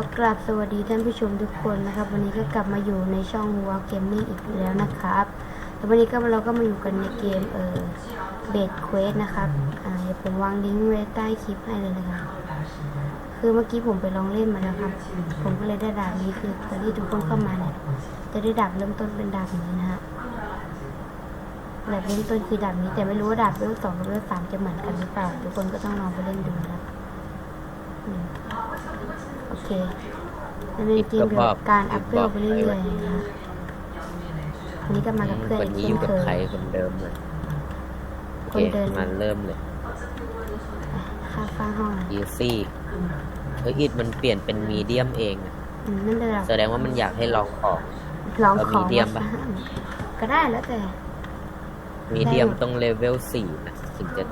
ขอกราบสวัสดีท่านผู้ชมทุกคนนะครับ วันนี้ก็กลับมาอยู่ในช่องวอลเกมมิ่งอีกแล้วนะครับแล้ววันนี้ก็เราก็มาอยู่กันในเกมเออเบดเควสนะครับอ่าเดี๋ยวผมวางลิงก์ไว้ใต้คลิปให้เลยนะครับคือเมื่อกี้ผมไปลองเล่นมาแล้วครับ ผมก็เลยได้ดาบนี้คือตอนที่ทุกคนเข้ามาเนี่ยจะได้ดาบเริ่มต้นเป็นดาบนี้นะฮะแบบเริ่มต้นคือดาบนี้แต่ไม่รู้ว่าดาบเวลสองกับเวลสามจะเหมือนกันหรือเปล่า ทุกคนก็ต้องลองไปเล่นดูนะครับ เคมันเป็นเกมเกี่ยวกับการอัพเวลไปเรื่อยๆนะครับวันนี้ก็มากับเพื่อนวันอีกนี้เช่อนยู่กับเคใครยคนเดิมเลยโอคเคนเดินมาเริ่มเลยค่าฟ้าห้องอะอีซี่เฮ้ยอิดมันเปลี่ยนเป็นมีเดียมเองอะอืมนั่นเลยหรอกแสดงว่ามันอยากให้ลองของลองเอาของ medium ปะก็ได้แล้วแต่ มีเดียมได้หมดต้องเลเวลสี่นะถึงจะ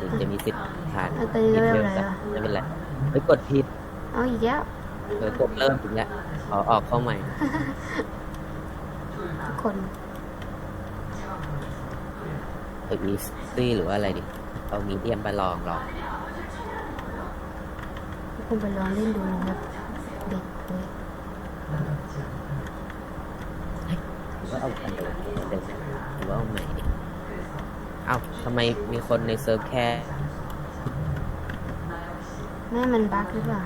ถึงจะมีสิทธิ์ผ่านแล้วตอนนี้เลเวลอะไรแต่วะไม่เป็นไรเฮ้ยกดผิด เอาอีกแล้วเออกดเริ่มถึงแล้วขอออกเข้าใหม่ ทุกคนเอออีซี่หรือว่าอะไรดิเอามีเดียมไปลองลองทุกคนไปลองเล่นดูนะครับเด็กเลยหรือว่าเอาอันเดิมอันเดิมหรือว่าเอาใหม่ดิเอ้าทำไมมีคนในเซิร์ฟแค่ แม่มันบั๊กหรือเปล่า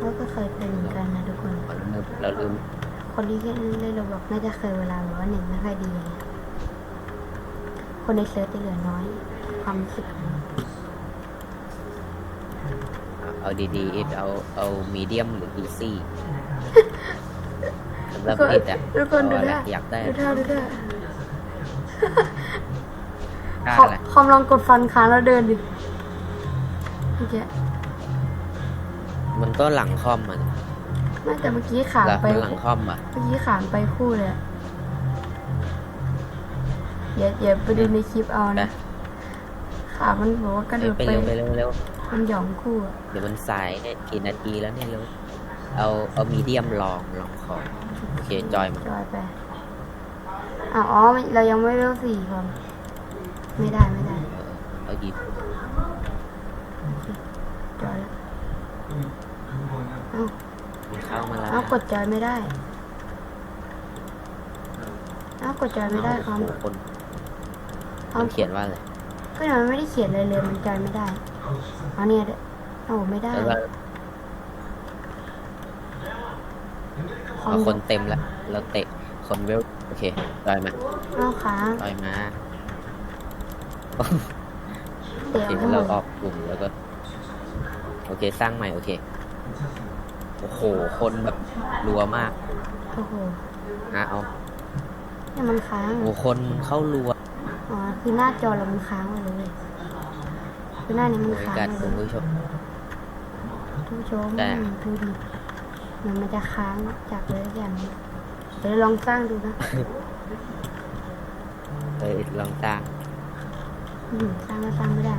เราก็เคยเป็นเหมือนกันนะทุกคน เราลืมเราลืมคนที่เล่นเล่นเราบอกน่าจะเคยเวลาแบบว่าหนึ่งไม่ค่อยดีอะไรเงี้ยคนในเซิร์ฟจะเหลือน้อย ความรู้สึกเอาเอาดีๆอิดเอาเอามีเดียมหรืออีซี่สำหรับอิดอะทุกคนดูเอาได้ละอยากได้ดูได้ดูได้ได้คอมอะไรคอมลองกดฟันค้างแล้วเดินดิเมื่อกี้ มันก็หลังคอมมันไม่แต่เมื่อกี้ขามหลังไป หลังคอมอะ เมื่อกี้ขามไปคู่เลยอะเดี๋ยวเดี๋ยวไปดูในคลิปเอานะ ขามันบอกว่ากระโดดไปไป เร็วไปเร็วเร็วมันหย่องคู่อะเดี๋ยวมันสายเนี่ยกี่นาทีแล้วเนี่ยเร็วเอาเอามีเดียมลองลองของ โอเคจอยมาจอยไปอะอ๋อไม่เรายังไม่เริ่มสี่ครับไม่ได้ไม่ได้ เออเอาดี จอยแล้วเอ้า เข้ามาแล้วเอ้ากดจอยไม่ได้เอ้ากดจอยไม่ได้ครับโอ้โหคนเอามันเขียนว่าอะไรก็เดี๋ยวมันไม่ได้เขียนเลยเลยมันจอยไม่ได้เอาเนี่ยเด้อเอ้าไม่ได้แล้วก็คอเอามคนเต็มแล้วเราเตะคนเวลโอเคจอยมาเอาค้างจอยมาเดี๋โอยวเคให้หมเราดออกกลุ่มแล้วก็ โอเค สร้างใหม่ โอเค โอ้โห คนแบบรัวมากโอ้โหนะเอาเนี่ยมันค้างโอ้โหคนมันเข้ารัวอ๋อคือหน้าจอเรามันค้างไปเลยคือหน้านี้มันโอ้ยค้างกัดไปคุเลณยผู้ชม ทุกผู้ชมแต่ ดูดิเหมันมันจะค้างจากเลยอย่างนี้เดี๋ยวลองสร้างดูนะเออลองสร้างอืมสร้างก็สร้างไม่ได้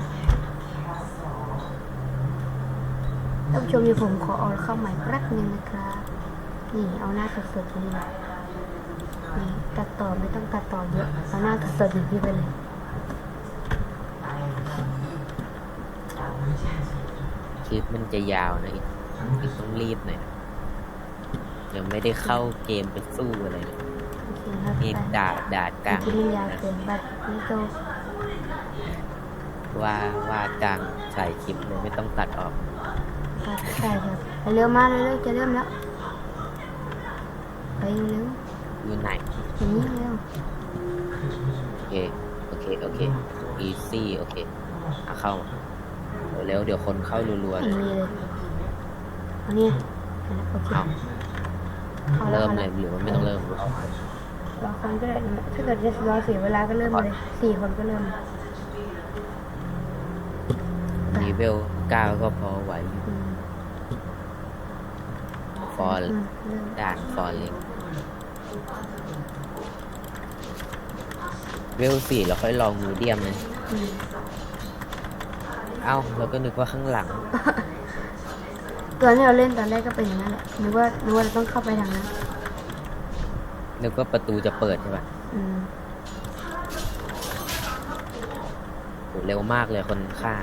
ท่านผู้ชมเดี๋ยวผมขอเอาเข้าใหม่แป๊บนึงนะครับ นี่เอาหน้าสดๆนี่นี่ตัดต่อไม่ต้องตัดต่อเยอะเอาหน้าสดๆอย่างนี้ไปเลยคลิปมันจะยาวนะอีกอีกต้องรีบหน่อยนะยังไม่ได้เข้าเกมไปสู้อะไรเลยโอเคครับนี่ไปดาดดาดกลางที่มันยาวเกินบัดนี่โตว่าว่ากลางใส่คลิปเลยไม่ต้องตัดออก ครับใช่ครับไปเร็วมาเร็วๆจะเริ่มแล้วไปเร็วอยู่ไหนๆอย่างนี้เร็วโอเคโอเคโอเค easy โอเคเอาเข้าเร็วๆเดี๋ยวคนเข้ารัวๆไม่เลยมีเลยเอาเนี่ยโอเคเอาเอาแล้วเริ่มอาเลแวยหรือว่าไม่ต้องเริ่มรอคนก็ได้นะถ้าเกิดจะรอเสียเวลาก็เริ่มเลยสี่คนก็เริ่มนีเวลเก้าก็พอไหวอยู่อืม ฟอร์อืมเริ่มด่านฟอร์เล็กเวลสี่เราค่อยลองมูเดียมนะอืมเอ้าเราก็นึกว่าข้างหลัง ตัวที่เราเล่นตอนแรกก็เป็นอย่างนั้นแหละนึกว่านึกว่าเราต้องเข้าไปทางนั้นนึกว่าประตูจะเปิดใช่ปะอืมโหเร็วมากเลยคนฆ่า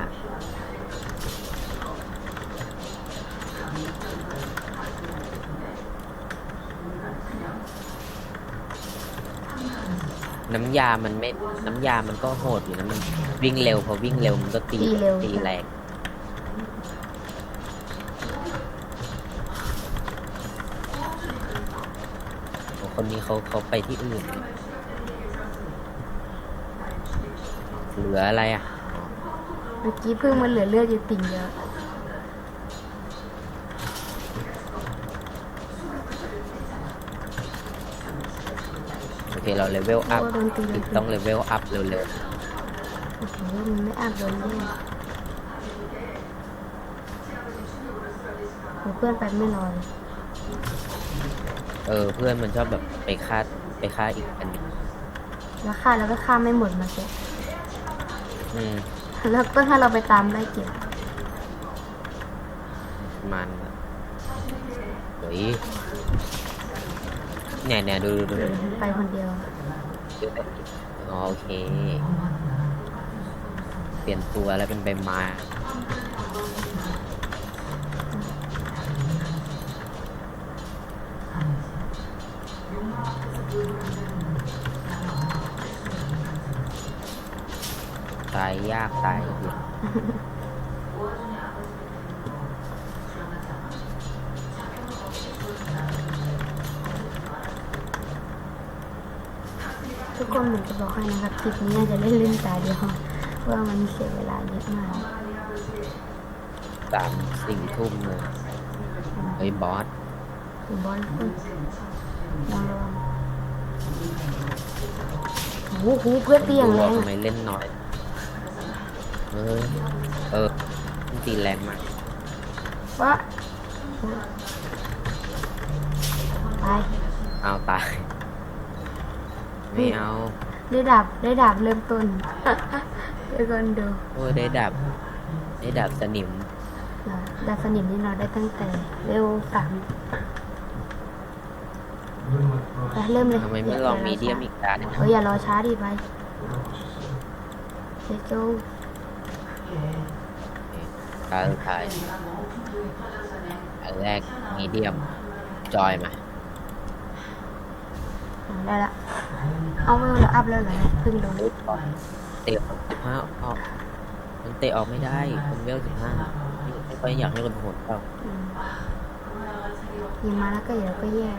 น้ำยามันไม่ น้ำยามันก็โหดอยู่นะมันวิ่งเร็วพอวิ่งเร็วมันก็ตีตีเร็ว ตีแรงโอ้คนนี้เขาเขาไปที่อื่น เหลืออะไรอะ เมื่อกี้เพิ่งมันเหลือเลือดอยู่ติ่งเดียว เคเราเลเวลเพอัราะพว่าโดนตีโดนตีต้องเลเวลอัพเร็วโอ้โหมันไม่อาบโดนเล่นโอ้เพื่อนไปไม่รอเลยๆเออ เพื่อนมันชอบแบบไปฆ่าไปฆ่าอีกอันหนึ่งแล้วฆ่าแล้วก็ฆ่าไม่หมดมาเสร็จอืมแล้วก็ถ้าเราไปตามได้เก็บมันแบบเฮ้ย เนี่ยเนี่ยดูดูดูไปคนเดียวดูอ๋อโอเค เปลี่ยนตัวแล้วเป็นใบไม้ตายยากตายเย็นทุ กคนเหมือนจะบอกให้นะครับคลิปนี้น่าจะเล่นเล่นตาเดียวเพราะว่ามันเสียเวลาเยอะมากสามสี่ทุ่มเลยเฮ้ยบอสถึงบอลคุณลองระวังโอ้โหเพื่อนเตียงแรดูงว่าทำอะไมเล่นน้อย เออ เออมันตีแรงมากวะไปเอาตาย ไม่เอา ได้ดาบได้ดาบเริ่มต้นเดี๋ยวก่อนดูโอ้ยได้ดับได้ดับสนิมอ่าดาบสนิมนี่เราได้ตั้งแต่เร็วสามไปเริ่มเลยทำไมไม่ลองมีเดียมอีกด้านหนึ่งเอออย่ารอช้าดิไปเดี๋ยวจูตาสุดท้ายอันแรกมีเดียมจอยมาอ่าได้ละ เอาไม่เราอัพแล้วเหรอเนี่ยเพิ่งลงเตะสิบห้าออกมันเตะออกไม่ได้คนเวลสิบห้าไม่ค่อยอยากให้คนโหดเข้าอืมยิงมาแล้วก็เดี๋ยวก็แย่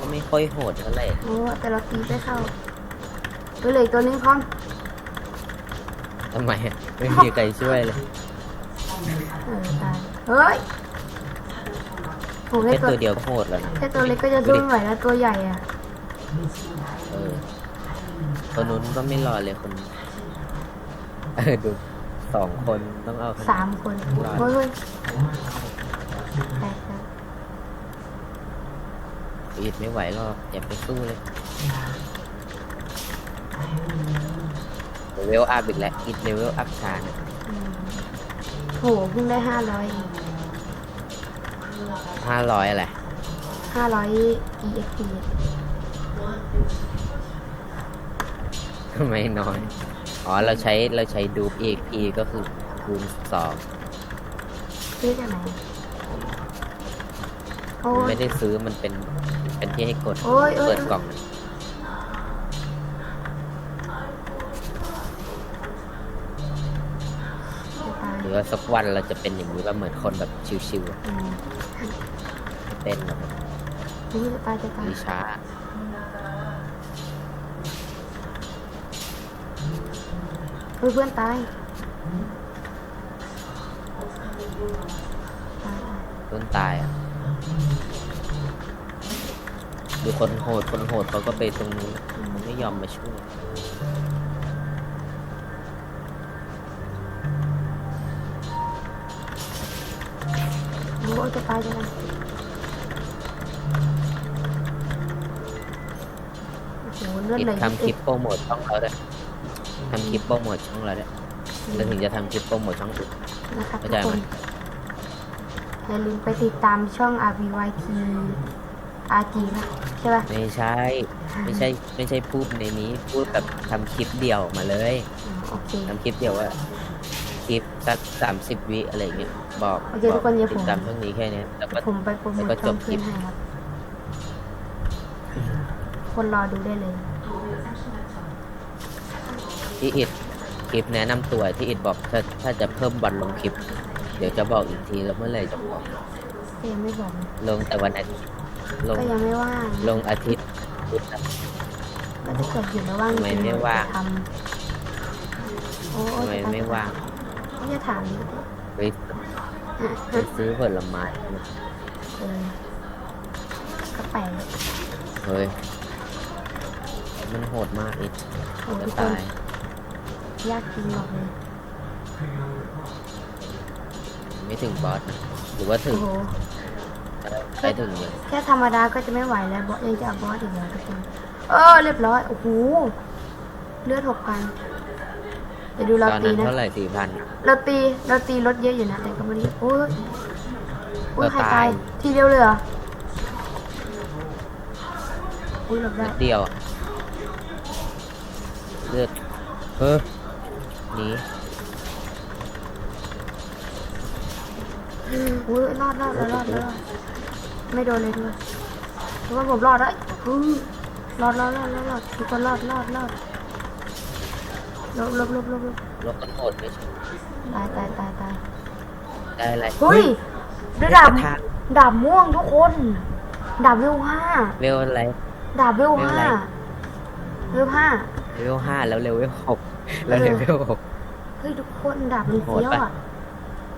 ก็ไม่ค่อยโหดเท่าไหร่โอ้แต่เราตีไม่เข้าไปเลยตัวนึงพร้อมทำไมอะไม่มีใครช่วยเลย เออตายเฮ้ย โอ้แค่แค่ตัวตัวเดียวก็โหดแล้วนะแค่ตัวเล็กก็จะสู้ไม่ไหวแล้วตัวใหญ่อะเออคนนู้นก็ไม่รอเลยคนเออดูสองคนต้องเอาคนสามคนเฮ้ยเฮ้ยแตกแล้วอีดไม่ไหวหรอกอย่าไปสู้เลยเลเวลอัพอีกแล้วอีดเลเวลอัพช้านะอืมโหเพิ่งได้ห้าร้อย ห้าร้อยอะไรห้าร้อย EXP ทำไมน้อย อ๋อ เราใช้เราใช้ดูป EXP ก็คือคูณสองซื้อจากไหนโอ้มันยไม่ได้ซื้อมันเป็นเป็นที่ให้กดโอ้ยโอ้ยเปิดกล่อง สักวันเราจะเป็นอย่างนี้ว่าเหมือนคนแบบชิวๆอะอืมไม่เป็นแบบอุ๊ยจะตายจะตายมีช้าเฮ้ยเพื่อนตายตายตายต้นตายอะดูคนโหดคนโหดเขาก็ไปตรงนู้นมันไม่ยอมมาช่วย จะตายจะตายโอ้โหเลือดคิดไหลทำคลิปโปรโมทช่องเราด้วยทำคลิปโปรโมทช่องเราด้วยแล้วถึงจะทำคลิปโปรโมทช่องอื่นนะครับเข้าทุใจกไหคมนอย่าลืมไปติดตามช่อง RVYT RG นะใช่ป่ะไม่ใช่ ไม่ใช่ ไม่ใช่พูดในนี้ พูดแบบทำคลิปเดียวออกมาเลยอ๋อโอเคทำคลิปเดียวว่าคลิป สักสามสิบวิอะไรอย่างเงี้ยบอกโอเคบทุอกกคนเดี๋ยวผม ติดตามช่องนี้แค่เนี้ยแล้วก็ ผมไปโปรโมแล้วทก็ช่องจบคลิเพื่อป นให้ครับ คนรอดูได้เลย ที่อิดคลิปแนะนำตัวที่อิดบอกถ้าถ้าจะเพิ่มวันลงคลิป เดี๋ยวจะบอกอีกทีแล้วเมื่อไหร่จะบอกเกมไม่บอก ลงแต่วันอาทิตย์ลงก็ยังไม่ว่างลงอาทิตย์ ก็จะเกิดอยู่แล้วว่างทำไมจริงๆไม่ว่าง จะทำโอ้ทำไมไม่ว่าง ก็จะถามไปไปซื้อผลไม้เออก็แปลกเฮ้ย มันโหดมากอิดโอ้จะทุกคตายยากจริงบอกเลยไม่ถึงบอสนะหรือว่าถึโอ้งโหใช้ถึงเลยแค่ธรรมดาก็จะไม่ไหวแล้วบอสยังจะเอาบอสอีกแล้วทุกคนเออเรียบร้อยโอ้โหเลือดหกพัน เดี๋ยวดูเราตอนตีนั้นนะ เท่าไหร่สี่พัน เราตีเราตีรถเยอะอยู่นะแต่ก็ไม่ได้โอ้ยโอ้ยเราใครตาย ตายทีเดียวเลยเหรออุ้ยหลบได้นิดเดียวเลือดเฮ้ยหนีอุ้ยรอดรอดรอดรอดรอดไม่โดนเลยด้วยทุกคนผมรอดแล้วอุ้ยรอดรอดรอดรอดรอดทุกคนรอดรอดรอด ลบลบลบลบลบรถมันโหดไม่ใช่ตายตายตายตายได้อะไรเฮ้ยด้วยดาบกระทะดาบม่วงทุกคนดาบเวลห้าเวลอะไร ดาบเวลเวลอะไรห้าเวลห้าเวลห้าแล้วเร็วเวลหกแล้วเร็วเวลหก เฮ้ยทุกคนดาบมันโหเฟี้ดยวปะ อะ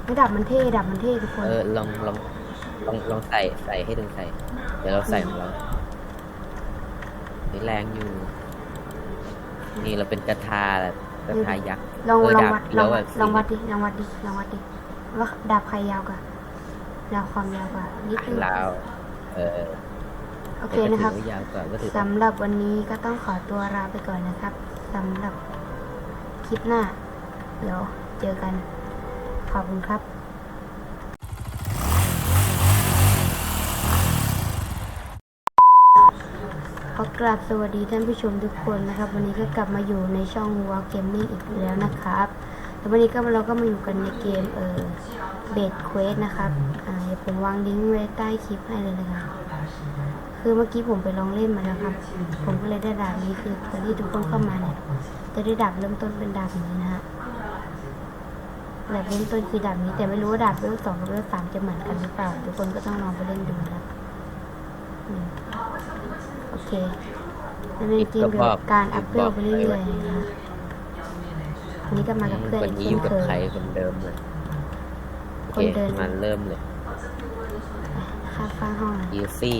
ไม่ดาบมันเท่ดาบมันเท่ทุกคน เออลองลองลองลองใส่ใส่ให้ดึงใส่ เดี๋ยวเราใส่ของเรานี่แรงอยู่ นี่เราเป็นกระทาแบบกระทายักษ์ลองเออลองดาบวัดลแล้องววัแบดบลองวัดดิลองวัดดิลองวัดดิว่าดาบใครยาวกว่าดาบความยาวกว่านิดนึงลาวเออโอเคนะครับแต่ก็ถือว่ายาวกว่าก็ถือสำหรับวันนี้ก็ต้องขอตัวลาไปก่อนนะครับสำหรับคลิปหน้า เดี๋ยวเจอกัน ขอบคุณครับ ขอกราบสวัสดีท่านผู้ชมทุกคนนะครับ วันนี้ก็กลับมาอยู่ในช่อง w a r Gaming อีกแล้วนะครับแล้ววันนี้ก็เราก็มาอยู่กันในเกมเออเบดเควสนะครับอ่าเดี๋ยวผมวางลิงก์ไว้ใต้คลิปให้เลยนะครับคือเมื่อกี้ผมไปลองเล่นมาแล้วครับ ผมก็เลยได้ดาบนี้คือตอนที่ทุกคนเข้ามาเนี่ยจะได้ดาบเริ่มต้นเป็นดาบนี้นะฮะดาบเริ่มต้นคือดาบนี้ แต่ไม่รู้ว่าดาบเวลสองกับเวลสามจะเหมือนกันหรือเปล่า ทุกคนก็ต้องลองไปเล่นดูนะครับ เคมันเป็นเกมเกี่ยวกับการอัพเวลไปเรื่อยๆนะฮะอันนี้ก็มากับเพื่อนวัอีนกนี้อเช่นยู่กับเคยใครคนเดิมเลยโอคเคนเดิมมันเริ่มเลยค่าฟ้าห้องนะอีซี่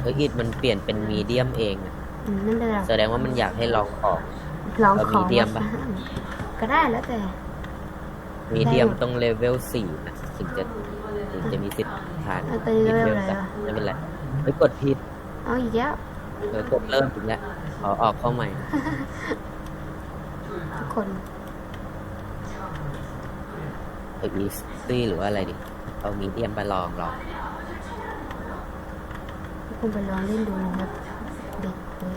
เฮ้ยอิดมันเปลี่ยนเป็นมีเดียมเองอะอืมนั่นเป็นไรแสดงว่ามันอยากให้ลองของลองเอาของ medium ปะก็ได้แล้วแต่ มีเดียมต้องเลเวลสี่นะถึงจะถึงจะมีสิทธิ์ผ่านเอาไปเลเวลอะไรกันวะไม่เป็นไรเฮ้ยกดผิด เอาอีกแล้วเออกดเริ่มถึงแล้วขอออกเข้าใหม่ ทุกคนเอออีซี่หรือว่าอะไรดิ เอามีเดียมไปลองลองทุกคนไปลองเล่นดูนะครับเด็กเลย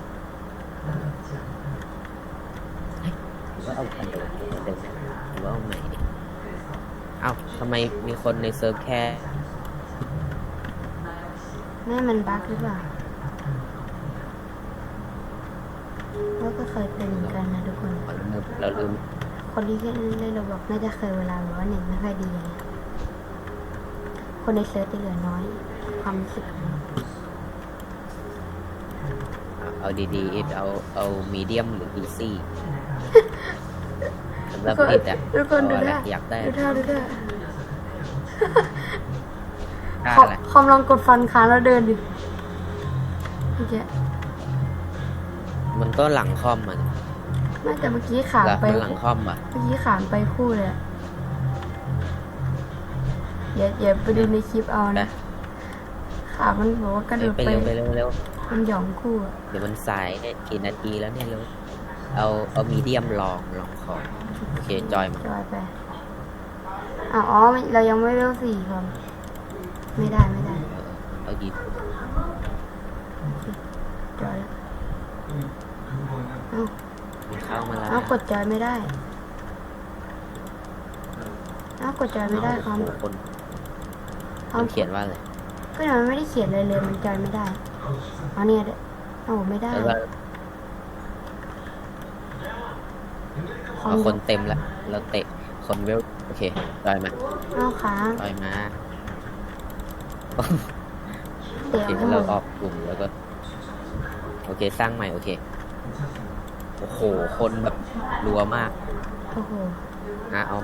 หรือว่าเอาอันเดิมอันเดิมหรือว่าเอาใหม่ดิเอ้าทำไมมีคนในเซิร์ฟแค่ แม่มันบั๊กหรือเปล่าเรา ก็เคยเป็นเหมือนกันนะทุกคนเราลืมเราลืมคนที่เล่นเราบอกน่าจะเคยเวลาแบบว่าเน็ตไม่ค่อยดีอะไรเงี้ยคนในเซิร์ฟจะเหลือน้อย ความรู้สึกของเราเอาเอาดีๆอิดเอาเอามีเดียมหรืออีซี่สำหรับอิดอะทุกคนดูเอาอะไรได้อยากได้ดูท่าดูท่าค่าคอมอะไรคอมลองกดฟันค้างแล้วเดินดิเมื่อกี้มัน ก็หลังคอมมันไม่แต่เมื่อกี้ขามเหรอไปมันหลังคอมอะ เมื่อกี้ขามไปคู่เลยอะอย่าอย่าไปดูในคลิปเอานะนะขามันบอกว่ากระโดดไปไปเร็วไปเร็วเร็วมันหย่องคู่อะเดี๋ยวมันสายเนี่ยกี่นาทีแล้วเนี่ยเร็วเอาเอามีเดียมลองลองของโอเคจอยมาจอยไปอ๋ออ๋อไม่เรายังไม่เวลสี่ครับไม่ได้ไม่ได้เออเอาดีจอยแล้ว เอ้ามันเข้ามาแล้วเอ้ากดจอยไม่ได้เอ้ากดจอยไม่ได้ครับโอ้โหคนเอามันเขียนว่าอะไรก็มันไม่ได้เขียนเลยเลยมันจอยไม่ได้เอาเนี่ยเด้อโอ้ไม่ได้แล้วก็คเอาคนเต็มแล้วเราเตะคนเวลโอเคจอยมาเอาค้างจอยมาเดี๋ยวเดี๋ยวให้หมเราดออกกลุ่มแล้วก็ โอเค สร้างใหม่ โอเคโอ้โห คนแบบรัวมากโอ้โหอะเอา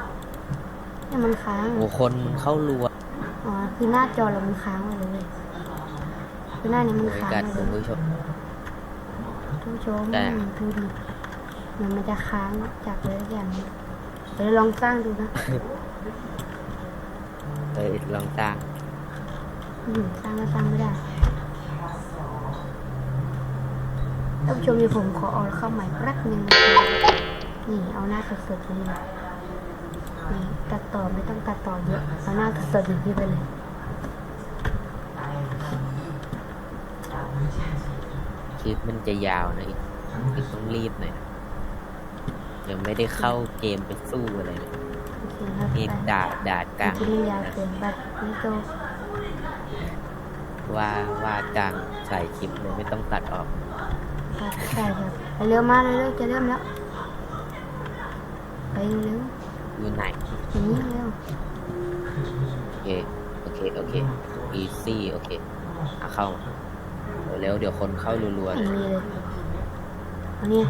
เนี่ยมันค้างโอ้คนมันเข้ารัวอ๋อคือหน้าจอเรามันค้างไปเลยคือหน้านี้มันโอ้ยค้างกัดไปคุเลณยผู้ชม ท่านผู้ชมแต่ ดูดิเหมือนมันจะค้างจากเลยสักอย่างนี้เดี๋ยวลองสร้างดูนะเออลองสร้าง อืมสร้างก็สร้างไม่ได้ท่านผู้ชมเดี๋ยวผมขอเอาเข้าใหม่แป๊บนึงนะครับนี่เอาหน้าสดๆนี่เลยนี่ตัดต่อไม่ต้องตัดต่อเยอะเอาหน้าสดๆอย่างนี้ไปเลยคลิปมันจะยาวนะอีกอีกต้องรีบหน่อยนะยังไม่ได้เข้าเกมไปสู้อะไรเลยโอเคครับนี่ไปด่าด่ากลางที่นี่ยาวเกินบัตรนี่โตว่าว่ากลางใส่คลิปเลยไม่ต้องตัดออก บัตรใช่ครับไปเร็วมาเร็วๆจะเริ่มแล้วไปเร็วอยู่ไหนๆอย่างนี้เร็วโอเคโอเคโอเค easy โอเคอะเข้าเร็วๆเดี๋ยวคนเข้ารัวๆไม่เลยมีเลยเอาเนี่ย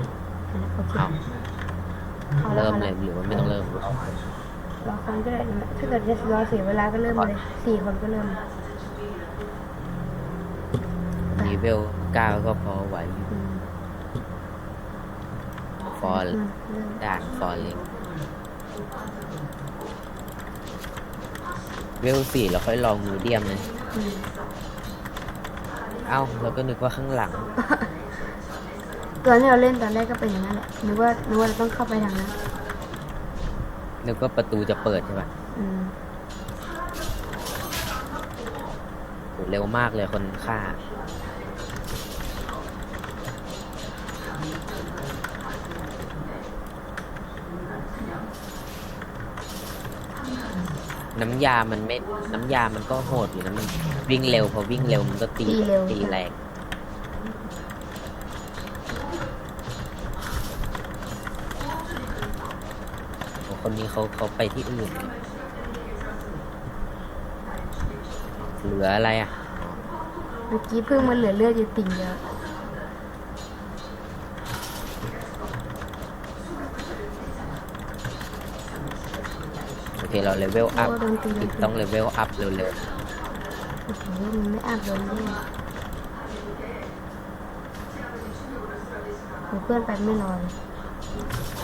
โอเคเอาเอาแล้วเริ่มเอาเลแล้ยวหรือว่าไม่ต้องเริ่มรอคนก็ได้นะถ้าเกิดจะรอเสียเวลาก็เริ่มเลยสี่คนก็เริ่มนีเวลเก้าก็พอไหวอยู่อืม ฟอร์มาเริ่มด่านฟอร์เล็กเวลสี่เราค่อยลองมูเดียมนะอืมเอ้าเราก็นึกว่าข้างหลังตัวที่เราเล่นตอนแรกก็เป็นอย่างนั้นแหละนึกว่านึกว่าเราต้องเข้าไปทางนั้นนึกว่าประตูจะเปิดใช่ปะอืมโหเร็วมากเลยคนฆ่า น้ำยามันไม่ น้ำยามันก็โหดอยู่นะมันวิ่งเร็วพอวิ่งเร็วมันก็ตีตีเร็ว ตีแรงโอ้คนนี้เขาเขาไปที่อื่น เหลืออะไรอะ เมื่อกี้เพิ่งมันเหลือเลือดอยู่ติ่งเดียว เคเราเลเวลอัพโอ้โดนตีโดนตีต้องเลเวลอัพเร็วโอ้โหมันไม่อาบโดนได้โอ้เพื่อนไปไม่รอเลย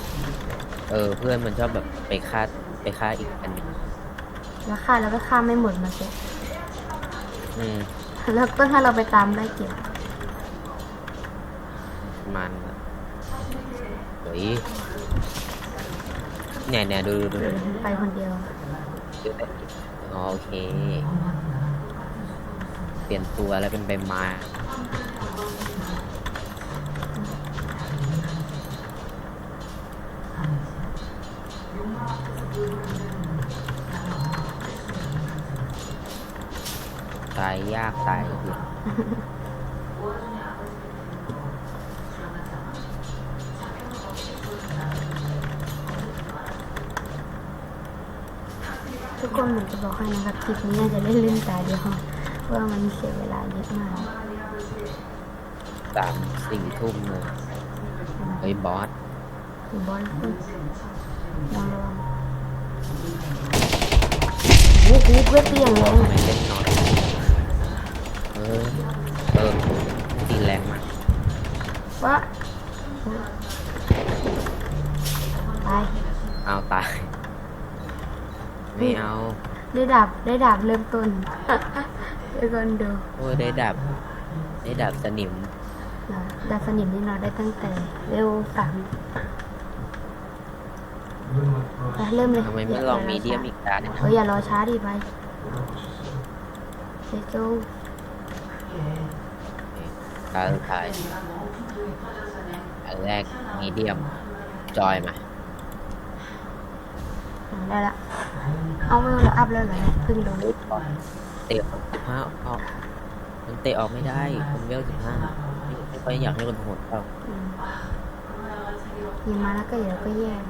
ๆเออเพื่อนมันชอบแบบไปฆ่าไปฆ่าอีกอันหนึ่งแล้วฆ่าแล้วก็ฆ่าไม่หมดมาเก็บอืมแล้วก็ถ้าเราไปตามได้เก็บ มันอะเฮ้ย เนี่ยเนี่ยดูดูดูเดี๋ยวไปคนเดียวดูอ๋อโอเค เปลี่ยนตัวแล้วเป็นใบไม้ตายยากตายอยู่ คนเหมือนจะบอกให้นะครับคลิปนี้น่าจะเล่นเล่นตาเดียวเพราะว่ามันเสียเวลาเยอะมากสามสี่ทุ่มเลยเฮ้ยบอสถึงบอลขึ้นระวังระวังโอ้โหเพื่อนเตี้ยงแรงทำไมเล่นน้อย ได้ดาบได้ดาบเริ่มต้นเดี๋ยวก่อนดูโอ้ยได้ดับได้ดับสนิมนะดาบสนิมนี่เราได้ตั้งแต่เร็วสามไปเริ่มเลยทำไมไม่ลองมีเดียมอีกตาหนึ่งเอออย่ารอช้าดิไปเจโจตาสุดท้ายอันแรกมีเดียมจอยมาอะได้ละ เอาเวลละอัพแล้วเหรอเนี่ยเพิ่งลงเตะออกสิบห้าออกมันเตะออกไม่ได้คุณเวลสิบห้าไม่ไม่ค่อยอยากให้คนโหดเข้าอืมยิงมาแล้วก็เดี๋ยวก็แย่ง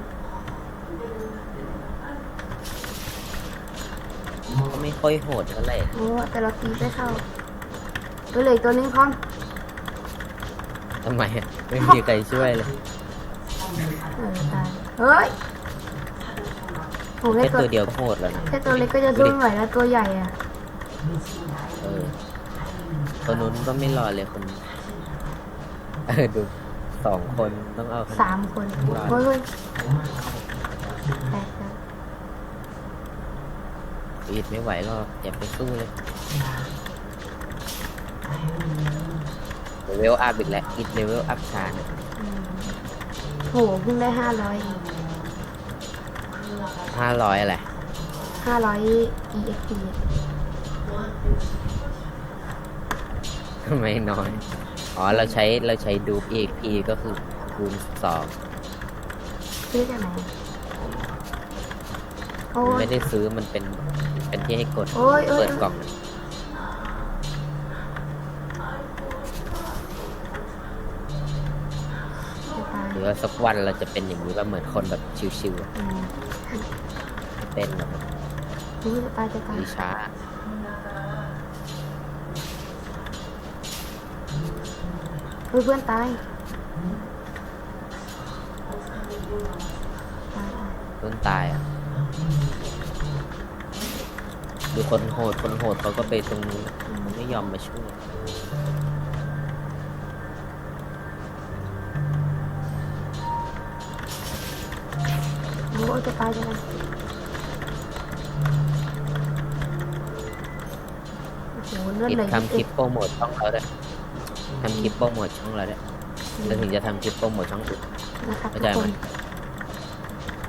ก็ไม่ค่อยโหดเท่าไหร่โอ้แต่เราตีไม่เข้าตัวเหล็กตัวนึงพร้อมทำไมอะไม่มีใครช่วยเลย เออตายเฮ้ย โหแค่แค่ตัวตัวเดียวก็โหดแล้วนะแค่ตัวเล็กก็จะสู้ไม่ไหวแล้วตัวใหญ่อะเออตัวนู้นก็ไม่รอเลยคนเออดูสองคนต้องเอาขนสามคนเฮ้ยเฮ้ยแตกแล้วอีดไม่ไหวหรอกอย่าไปสู้เลยเลเวลอัพอีกแล้วอีดเลเวลอัพช้าเนี่ยอืมโหเพิ่งได้ห้าร้อย ห้าร้อยอะไรห้าร้อย EXP ทำไมน้อย อ๋อ เราใช้ เราใช้ดูป EXP ก็คือคูณสองซื้อจากไหนโอ้ยไม่ได้ซื้อมันเป็น เป็นที่ให้กด โอ้ยโอ้ยเปิดกล่อง ว่าสักวันเราจะเป็นอย่างนี้ว่าเหมือนคนแบบชิวๆอะอืมเต้นแบบรู้จะตายจะตายดีช้า เฮ้ยเพื่อนตายตายตายต้นตายอะ ดูคนโหด คนโหดเขาก็ไปตรงนู้นอะเขาไม่ยอมมาช่วย โอ้ยจะตายจะตายโอ้โหเลือดคิดไหลทำคลิปโปรโมทช่องเราด้วยทำคลิปโปรโมทช่องเราด้วยเราถึงจะทำคลิปโปรโมทช่องอื่นนะครับเข้าทุใจกไหคมน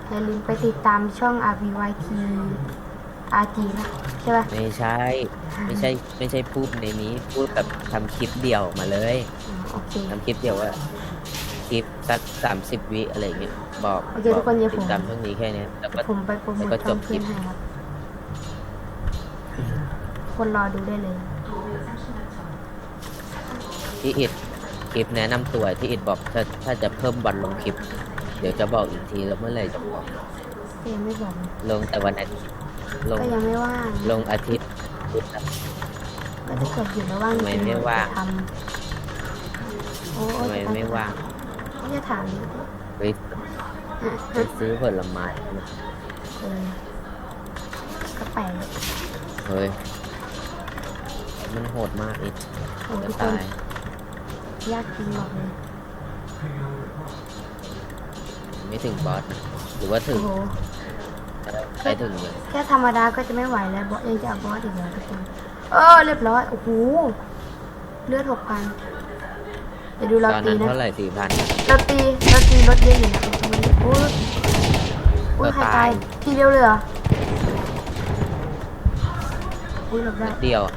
อย่าลืมไปติดตามช่อง RVYT RG นะใช่ป่ะไม่ใช่ ไม่ใช่ ไม่ใช่พูดในนี้ พูดแบบทำคลิปเดียวมาเลยอ๋อโอเคทำคลิปเดียวว่า คลิปสักสามสิบวิอะไรเงี้ยบอกโอเคทุกคนอย่าติดผมตามช่องนี้แค่เนี้ยแล้วก็ ผมไปโปรโมแล้วทก็จช่อบงคลิเพื่อนปให้ครับ คนรอดูได้เลย ที่อิดคลิปแนะนำตัวที่อิดบอกถ้าถ้าจะเพิ่มวันลงคลิป เดี๋ยวจะบอกอีกทีแล้วเมื่อไหร่จะบอกก็ยังไม่บอกนะลงแต่วันอาทิตย์ลงก็ยังไม่ว่างลงอาทิตย์ก็จะเกิดอยู่ระหว่างทำไมไม่ว่าง จะทำโอ้ทำไมจะไม่ว่าง ก็จะถามไปอะไปซื้อผลไม้เออก็แปลกเฮ้ย มันโหดมากอิดโอ้จะทุกคนตายยากจริงบอกเลยไม่ถึงบอสนะหรือว่าถึโอ้งโห ไปถึงเลยแค่ธรรมดาก็จะไม่ไหวแล้วบอสยังจะเอาบอสอีกแล้วทุกคนเออเรียบร้อยโอ้โหเลือดหกพันเดี๋ยวดูเราตอนตีนั้นนะเท่าไหร่สี่พัน เราตีเราตีรถเยอะอยู่นะโอ้ยโอ้ยเราใครตายทีเดียวเลยเหรออุ้ยหลบได้เดียวอะ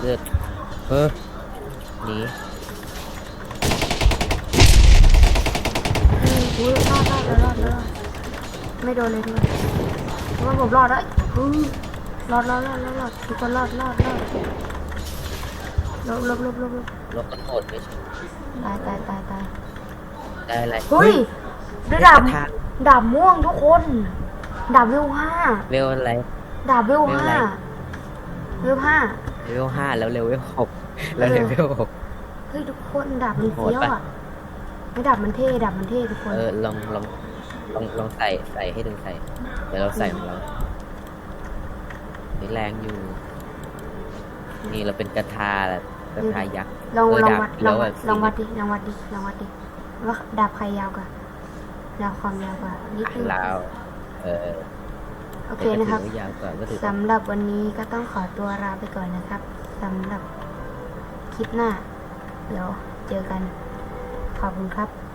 เลือดเออหนีอุ้ยรอดรอดรอดรอดไม่โดนเลยด้วยเพราะว่าผมรอดแล้วอุ้ยรอดรอดรอดรอดรอดทุกคนรอดรอดรอดลบลบลบลบลบรถมันโหดไม่ใช่ ตายตายตายตายได้อะไรเฮ้ยด้วยดาบทางดาบม่วงทุกคน ดาบเวลห้าเวลอะไร ดาบเวลเวลอะไรห้าเวลห้า เวลห้าแล้วเลเวลหกแล้วเอเลเวลหก เฮ้ยทุกคนดาบมันเฟี้ยวโหดปะ อะไม่ดาบมันเท่ดาบมันเท่ทุกคน เออลองลองลองลองใส่ใส่ให้ดูใส่เดี๋ยวเราใส่ของเรานี่แรงอยู่ นี่เราเป็นกระทาแหละกระทายักษ์ ลองเออลองดาบวัดลแล้องววัดแบบลองวัดดิลองวัดดิลองวัดดิว่าดาบใครยาวกว่าดาบความยาวกว่านิดนึงลาวเออโอเคนะครับแต่ก็ถือว่ายาวกว่าก็ถือว่าสำหรับวันนี้ก็ต้องขอตัวลาไปก่อนนะครับสำหรับคลิปหน้า เดี๋ยวเจอกัน ขอบคุณครับ